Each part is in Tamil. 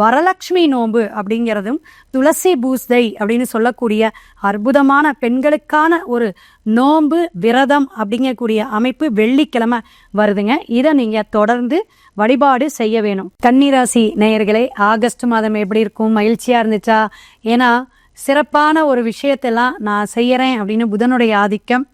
வரலட்சுமி நோன்பு அப்படிங்கிறதும் துளசி பூஸ்தை அப்படின்னு சொல்லக்கூடிய அற்புதமான பெண்களுக்கான ஒரு நோன்பு விரதம் அப்படிங்கக்கூடிய அமைப்பு வெள்ளிக்கிழமை வருதுங்க. இதை நீங்கள் தொடர்ந்து வழிபாடு செய்ய வேணும். கன்னிராசி நேயர்களே ஆகஸ்ட் மாதம் எப்படி இருக்கும்? மகிழ்ச்சியாக இருந்துச்சா? ஏன்னா சிறப்பான ஒரு விஷயத்தெல்லாம் நான் செய்கிறேன் அப்படின்னு புதனுடைய ஆதிக்கம்.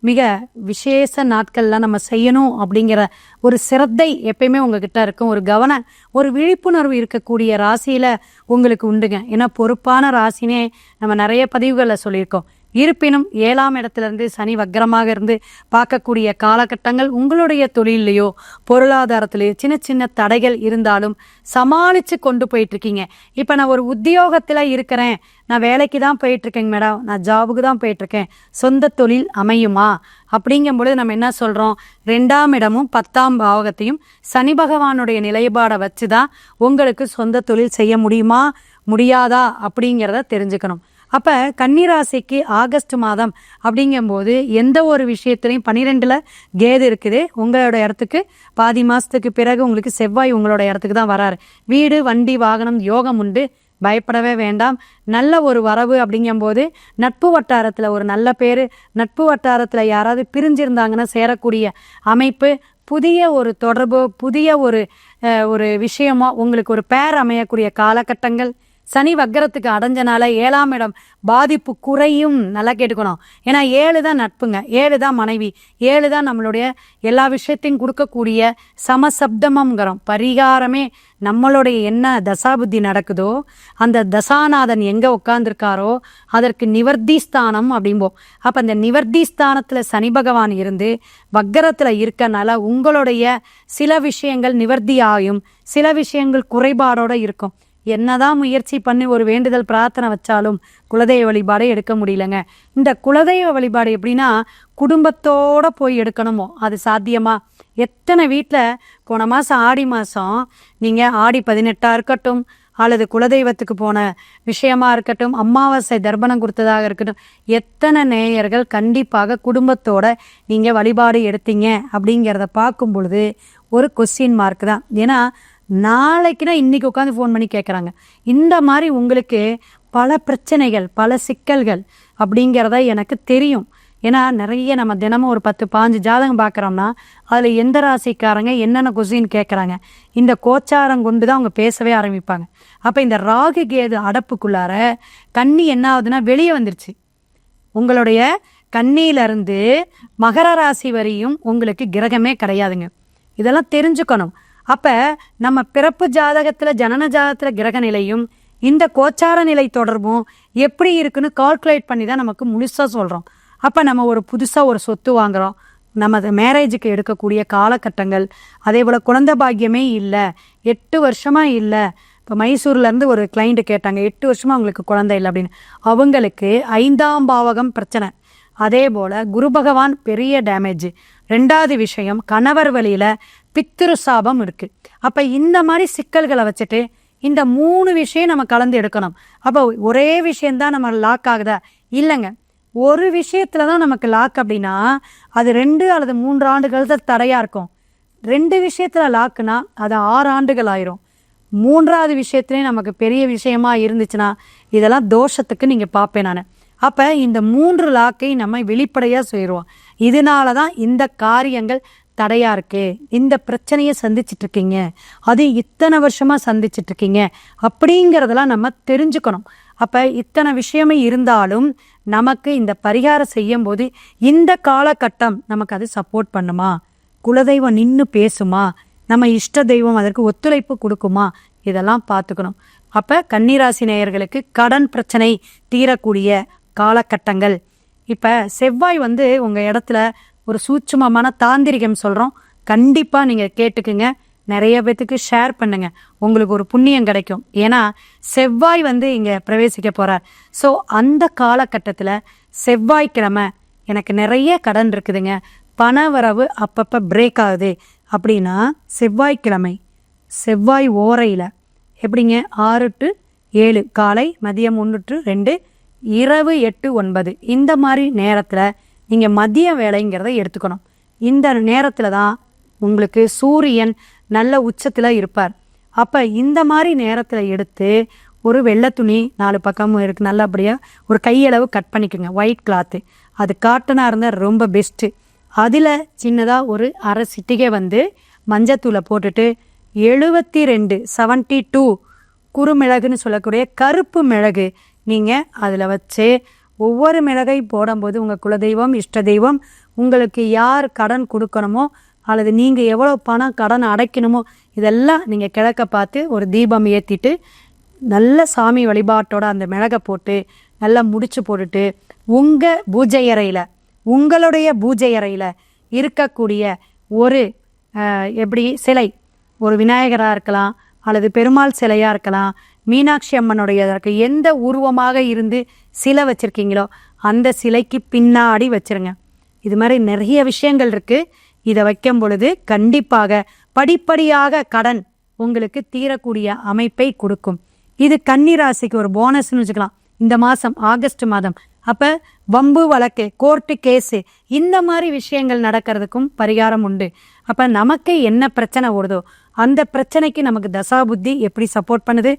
மிக விசேஷ நாட்கள்லாம் நம்ம செய்யணும் அப்படிங்கிற ஒரு சிரத்தை எப்பயுமே உங்ககிட்ட இருக்கும். ஒரு கவன ஒரு விழிப்புணர்வு இருக்கக்கூடிய ராசியில் உங்களுக்கு உண்டுங்க. ஏன்னா பொறுப்பான ராசினே நம்ம நிறைய பதிவுகளில் சொல்லியிருக்கோம். இருப்பினும் ஏழாம் இடத்திலிருந்து சனி வக்கரமாக இருந்து பார்க்கக்கூடிய காலகட்டங்கள் உங்களுடைய தொழிலையோ பொருளாதாரத்திலேயோ சின்ன சின்ன தடைகள் இருந்தாலும் சமாளித்து கொண்டு போயிட்டு இருக்கீங்க இப்போ நான் ஒரு உத்தியோகத்தில் இருக்கிறேன். நான் வேலைக்கு தான் போயிட்டுருக்கேங்க மேடம். நான் ஜாபுக்கு தான் போயிட்டுருக்கேன். சொந்த தொழில் அமையுமா? அப்படிங்கும்பொழுது நம்ம என்ன சொல்கிறோம் ரெண்டாம் இடமும் பத்தாம் பாவகத்தையும் சனி பகவானுடைய நிலைப்பாடை வச்சு தான் உங்களுக்கு சொந்த தொழில் செய்ய முடியுமா? முடியாதா? அப்படிங்கிறத தெரிஞ்சுக்கணும். அப்போ கன்னிராசிக்கு ஆகஸ்ட் மாதம் அப்படிங்கும்போது எந்த ஒரு விஷயத்திலையும் பன்னிரெண்டில் கேது இருக்குது. உங்களோட இடத்துக்கு பாதி மாதத்துக்கு பிறகு உங்களுக்கு செவ்வாய் உங்களோட இடத்துக்கு தான் வராரு. வீடு வண்டி வாகனம் யோகம் உண்டு. பயப்படவே வேண்டாம். நல்ல ஒரு வரவு அப்படிங்கும்போது நட்பு வட்டாரத்தில் ஒரு நல்ல பேர் நட்பு வட்டாரத்தில் யாராவது பிரிஞ்சிருந்தாங்கன்னா சேரக்கூடிய அமைப்பு புதிய ஒரு தொடர்பு புதிய ஒரு ஒரு விஷயமோ உங்களுக்கு ஒரு பேர் அமையக்கூடிய காலகட்டங்கள் சனி வக்கரத்துக்கு அடைஞ்சனால ஏழாம் இடம் பாதிப்பு குறையும் நல்லா கேட்டுக்கணும். ஏன்னா ஏழு தான் நட்புங்க. ஏழு தான் மனைவி. ஏழு தான் நம்மளுடைய எல்லா விஷயத்தையும் கொடுக்கக்கூடிய சமசப்தமங்கிறோம் பரிகாரமே நம்மளுடைய என்ன தசாபுத்தி நடக்குதோ அந்த தசாநாதன் எங்கே உட்காந்துருக்காரோ அதற்கு நிவர்த்தி ஸ்தானம் அப்படிம்போம். அப்போ அந்த நிவர்த்தி ஸ்தானத்தில் சனி பகவான் இருந்து வக்கரத்தில் இருக்கனால உங்களுடைய சில விஷயங்கள் நிவர்த்தி ஆகும் சில விஷயங்கள் குறைபாடோடு இருக்கும். என்னதான் முயற்சி பண்ணி ஒரு வேண்டுதல் பிரார்த்தனை வச்சாலும் குலதெய்வ வழிபாடை எடுக்க முடியலங்க. இந்த குலதெய்வ வழிபாடு எப்படின்னா குடும்பத்தோட போய் எடுக்கணுமோ? அது சாத்தியமா? எத்தனை வீட்டில் போன மாதம் ஆடி மாதம் நீங்கள் ஆடி பதினெட்டாக இருக்கட்டும் அல்லது குலதெய்வத்துக்கு போன விஷயமா இருக்கட்டும் அமாவாசை தர்ப்பணம் கொடுத்ததாக இருக்கட்டும் எத்தனை நேயர்கள் கண்டிப்பாக குடும்பத்தோட நீங்கள் வழிபாடு எடுத்தீங்க அப்படிங்கிறத பார்க்கும் பொழுது ஒரு கொஸ்டின் மார்க் தான். ஏன்னா நாளைக்குனா இன்னைக்கு உட்காந்து ஃபோன் பண்ணி கேட்குறாங்க இந்த மாதிரி உங்களுக்கு பல பிரச்சனைகள் பல சிக்கல்கள் அப்படிங்கிறத எனக்கு தெரியும். ஏன்னா நிறைய நம்ம தினமும் ஒரு பத்து பாஞ்சு ஜாதகம் பார்க்குறோம்னா அதில் எந்த ராசிக்காரங்க என்னென்ன கொசின்னு கேட்குறாங்க இந்த கோச்சாரம் கொண்டு தான் அவங்க பேசவே ஆரம்பிப்பாங்க. அப்போ இந்த ராகு கேது அடப்புக்குள்ளார கன்னி என்ன ஆகுதுன்னா வெளியே வந்துருச்சு. உங்களுடைய கண்ணியிலிருந்து மகர ராசி வரையும் உங்களுக்கு கிரகமே கிடையாதுங்க. இதெல்லாம் தெரிஞ்சுக்கணும். அப்போ நம்ம பிறப்பு ஜாதகத்தில் ஜனன ஜாதகத்தில் கிரக நிலையும் இந்த கோச்சார நிலை தொடர்பும் எப்படி இருக்குன்னு கால்குலேட் பண்ணி தான் நமக்கு முழுசாக சொல்கிறோம் அப்போ நம்ம ஒரு புதுசாக ஒரு சொத்து வாங்குறோம். நம்ம மேரேஜுக்கு எடுக்கக்கூடிய காலகட்டங்கள் அதே போல் குழந்தை பாக்கியமே இல்லை எட்டு வருஷமாக இல்லை. இப்போ மைசூர்லேருந்து ஒரு கிளைண்ட்டு கேட்டாங்க எட்டு வருஷமாக அவங்களுக்கு குழந்தை இல்லை அப்படின்னு. அவங்களுக்கு ஐந்தாம் பாவகம் பிரச்சனை. அதே போல் குரு பகவான் பெரிய டேமேஜ் ரெண்டாவது விஷயம் கணவர் வழியில் பித்திரு சாபம் இருக்குது அப்போ இந்த மாதிரி சிக்கல்களை வச்சுட்டு இந்த மூணு விஷயம் நம்ம கலந்து எடுக்கணும். அப்போ ஒரே விஷயந்தான் நம்ம லாக் ஆகுதா? இல்லைங்க. ஒரு விஷயத்தில் தான் நமக்கு லாக் அப்படின்னா அது ரெண்டு அல்லது மூன்று ஆண்டுகள் தான் தடையாக இருக்கும். ரெண்டு விஷயத்தில் லாக்குனா அது ஆறு ஆண்டுகள் ஆயிரும். மூன்றாவது விஷயத்துலேயும் நமக்கு பெரிய விஷயமா இருந்துச்சுன்னா இதெல்லாம் தோஷத்துக்கு நீங்கள் பார்ப்பேன் நான். அப்போ இந்த மூன்று லாக்கை நம்ம வெளிப்படையாக செய்கிறோம் இதனால தான் இந்த காரியங்கள் தடையாக இருக்குது இந்த பிரச்சனையை சந்திச்சிட்ருக்கீங்க அது இத்தனை வருஷமாக சந்திச்சிட்ருக்கீங்க அப்படிங்கிறதெல்லாம் நம்ம தெரிஞ்சுக்கணும். அப்போ இத்தனை விஷயமே இருந்தாலும் நமக்கு இந்த பரிகாரம் செய்யும் போது இந்த காலகட்டம் நமக்கு அது சப்போர்ட் பண்ணுமா? குலதெய்வம் நின்று பேசுமா? நம்ம இஷ்ட தெய்வம் அதற்கு ஒத்துழைப்பு கொடுக்குமா? இதெல்லாம் பார்த்துக்கணும். அப்போ கன்னிராசி நேயர்களுக்கு கடன் பிரச்சனை தீரக்கூடிய காலகட்டங்கள். இப்போ செவ்வாய் வந்து உங்கள் இடத்துல ஒரு சூட்சமமான தாந்திரிகம் சொல்கிறோம் கண்டிப்பாக நீங்கள் கேட்டுக்குங்க. நிறைய பேத்துக்கு ஷேர் பண்ணுங்க. உங்களுக்கு ஒரு புண்ணியம் கிடைக்கும். ஏன்னா செவ்வாய் வந்து இங்கே பிரவேசிக்க போகிறார் ஸோ அந்த காலகட்டத்தில் செவ்வாய்க்கிழமை எனக்கு நிறைய கடன் இருக்குதுங்க. பண வரவு அப்பப்போ பிரேக் ஆகுது. அப்படின்னா செவ்வாய்க்கிழமை செவ்வாய் ஓரையில் எப்படிங்க? ஆறு டு ஏழு காலை மதியம் ஒன்று டு ரெண்டு இரவு எட்டு ஒன்பது. இந்த மாதிரி நேரத்தில் நீங்கள் மதிய வேலைங்கிறத எடுத்துக்கணும். இந்த நேரத்தில் தான் உங்களுக்கு சூரியன் நல்ல உச்சத்தில் இருப்பார். அப்போ இந்த மாதிரி நேரத்தில் எடுத்து ஒரு வெள்ளை துணி நாலு பக்கமும் இருக்கு நல்லபடியாக ஒரு கையளவு கட் பண்ணிக்கோங்க. ஒயிட் கிளாத்து அது காட்டனாக இருந்தால் ரொம்ப பெஸ்ட்டு அதில் சின்னதாக ஒரு அரை சிட்டிகை வந்து மஞ்சத்தூளை போட்டுட்டு எழுபத்தி ரெண்டு செவன்ட்டி டூ குறுமிளகுன்னு சொல்லக்கூடிய கருப்பு மிளகு நீங்கள் அதில் வச்சு ஒவ்வொரு மிளகை போடும்போது உங்கள் குலதெய்வம் இஷ்ட தெய்வம் உங்களுக்கு யார் கடன் கொடுக்கணுமோ அல்லது நீங்கள் எவ்வளோ பணம் கடன் அடைக்கணுமோ இதெல்லாம் நீங்கள் கிழக்க பார்த்து ஒரு தீபம் ஏற்றிட்டு நல்ல சாமி வழிபாட்டோட அந்த மிளகை போட்டு நல்லா முடிச்சு போட்டுட்டு உங்கள் பூஜை அறையில் உங்களுடைய பூஜை அறையில் இருக்கக்கூடிய ஒரு எப்படி சிலை ஒரு விநாயகராக இருக்கலாம் அல்லது பெருமாள் சிலையாக இருக்கலாம் மீனாட்சி அம்மனுடைய எந்த உருவமாக இருந்து சிலை வச்சுருக்கீங்களோ அந்த சிலைக்கு பின்னாடி வச்சிருங்க. இது மாதிரி நிறைய விஷயங்கள் இருக்குது இதை வைக்கும் பொழுது கண்டிப்பாக படிப்படியாக கடன் உங்களுக்கு தீரக்கூடிய அமைப்பை கொடுக்கும். இது கன்னிராசிக்கு ஒரு போனஸ்னு வச்சுக்கலாம். இந்த மாதம் ஆகஸ்ட் மாதம். அப்போ வம்பு வழக்கு கோர்ட்டு கேஸு இந்த மாதிரி விஷயங்கள் நடக்கிறதுக்கும் பரிகாரம் உண்டு. அப்போ நமக்கு என்ன பிரச்சனை ஓடுதோ அந்த பிரச்சனைக்கு நமக்கு தசாபுத்தி எப்படி சப்போர்ட் பண்ணுது?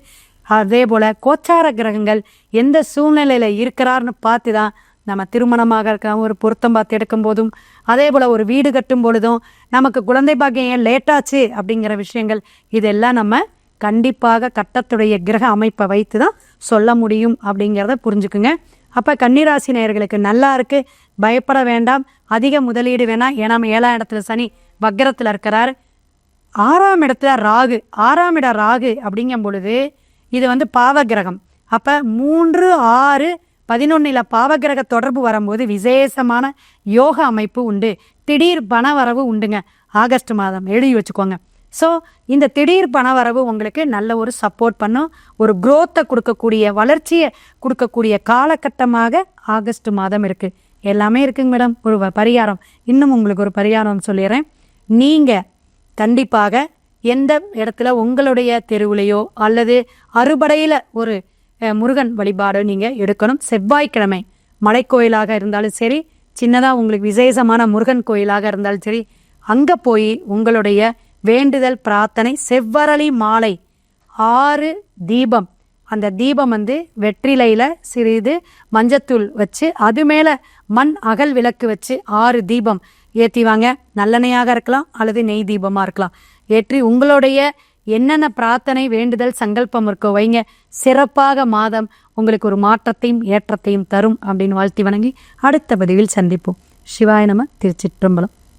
அதே போல் கோச்சார கிரகங்கள் எந்த சூழ்நிலையில் இருக்கிறார்னு பார்த்து தான் நம்ம திருமணமாக இருக்க ஒரு பொருத்தம் பார்த்து எடுக்கும் போதும் அதே போல் ஒரு வீடு கட்டும் பொழுதும் நமக்கு குழந்தை பாக்கியம் ஏன் லேட்டாச்சு அப்படிங்கிற விஷயங்கள் இதெல்லாம் நம்ம கண்டிப்பாக கட்டத்துடைய கிரக அமைப்பை வைத்து தான் சொல்ல முடியும் அப்படிங்கிறத புரிஞ்சுக்குங்க. அப்போ கன்னிராசி நேயர்களுக்கு நல்லா இருக்குது பயப்பட வேண்டாம் அதிக முதலீடு வேணாம். ஏன்னா ஏழாம் இடத்துல சனி வக்கரத்தில் இருக்கிறார். ஆறாம் இடத்துல ராகு ஆறாம் இட ராகு அப்படிங்கும் பொழுது இது வந்து பாவகிரகம். அப்போ மூன்று ஆறு பதினொன்னில் பாவகிரக தொடர்பு வரும்போது விசேஷமான யோக அமைப்பு உண்டு. திடீர் பணவரவு உண்டுங்க. ஆகஸ்ட் மாதம். எழுதி வச்சுக்கோங்க. ஸோ இந்த திடீர் பணவரவு உங்களுக்கு நல்ல ஒரு சப்போர்ட் பண்ணும். ஒரு குரோத்தை கொடுக்கக்கூடிய வளர்ச்சியை கொடுக்கக்கூடிய காலகட்டமாக ஆகஸ்ட் மாதம் இருக்குது எல்லாமே இருக்குங்க மேடம். ஒரு வ- பரிகாரம். இன்னும் உங்களுக்கு ஒரு பரிகாரம் சொல்லிடுறேன். நீங்கள் கண்டிப்பாக எந்த இடத்துல உங்களுடைய தெருவுலையோ அல்லது அறுபடையில் ஒரு முருகன் வழிபாடு நீங்கள் எடுக்கணும். செவ்வாய்க்கிழமை மலைக்கோயிலாக இருந்தாலும் சரி சின்னதாக உங்களுக்கு விசேஷமான முருகன் கோயிலாக இருந்தாலும் சரி அங்கே போய் உங்களுடைய வேண்டுதல் பிரார்த்தனை செவ்வரளி மாலை ஆறு தீபம் அந்த தீபம் வந்து வெற்றிலையில் சிறிது மஞ்சத்தூள் வச்சு அது மேலே மண் அகல் விளக்கு வச்சு ஆறு தீபம் ஏற்றிவாங்க நல்லெண்ணையாக இருக்கலாம் அல்லது நெய் தீபமாக இருக்கலாம். ஏற்றி உங்களுடைய என்னென்ன பிரார்த்தனை வேண்டுதல் சங்கல்பம் இருக்கோ வைங்க. சிறப்பாக மாதம் உங்களுக்கு ஒரு மாற்றத்தையும் ஏற்றத்தையும் தரும் அப்படின்னு வாழ்த்தி வணங்கி அடுத்த பதிவில் சந்திப்போம். சிவாய நம திருச்சிற்றம்பலம்.